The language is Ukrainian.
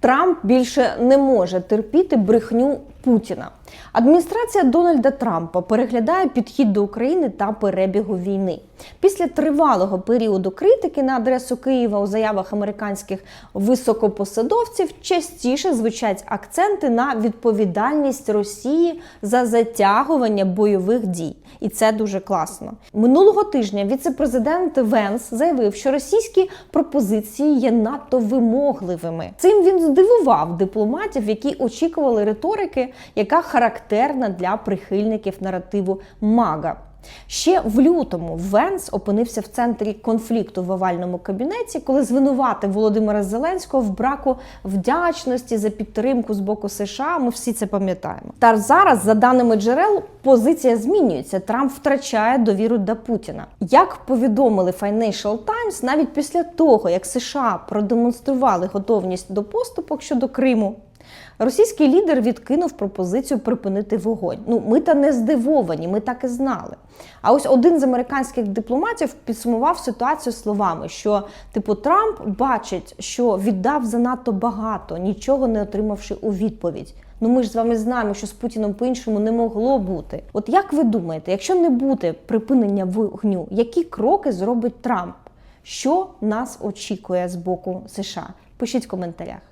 Трамп більше не може терпіти брехню Путіна. Адміністрація Дональда Трампа переглядає підхід до України та перебігу війни. Після тривалого періоду критики на адресу Києва у заявах американських високопосадовців частіше звучать акценти на відповідальність Росії за затягування бойових дій. І це дуже класно. Минулого тижня віце-президент Венс заявив, що російські пропозиції є надто вимогливими. Цим він здивував дипломатів, які очікували риторики, яка характерна для прихильників наративу МАГА. Ще в лютому Венс опинився в центрі конфлікту в овальному кабінеті, коли звинуватив Володимира Зеленського в браку вдячності за підтримку з боку США. Ми всі це пам'ятаємо. Та зараз, за даними джерел, позиція змінюється. Трамп втрачає довіру до Путіна. Як повідомили Financial Times, навіть після того, як США продемонстрували готовність до поступок щодо Криму. Російський лідер відкинув пропозицію припинити вогонь. Ну, ми та не здивовані, ми так і знали. А ось один з американських дипломатів підсумував ситуацію словами, що типу Трамп бачить, що віддав занадто багато, нічого не отримавши у відповідь. Ну ми ж з вами знаємо, що з Путіном по-іншому не могло бути. От як ви думаєте, якщо не буде припинення вогню, які кроки зробить Трамп? Що нас очікує з боку США? Пишіть в коментарях.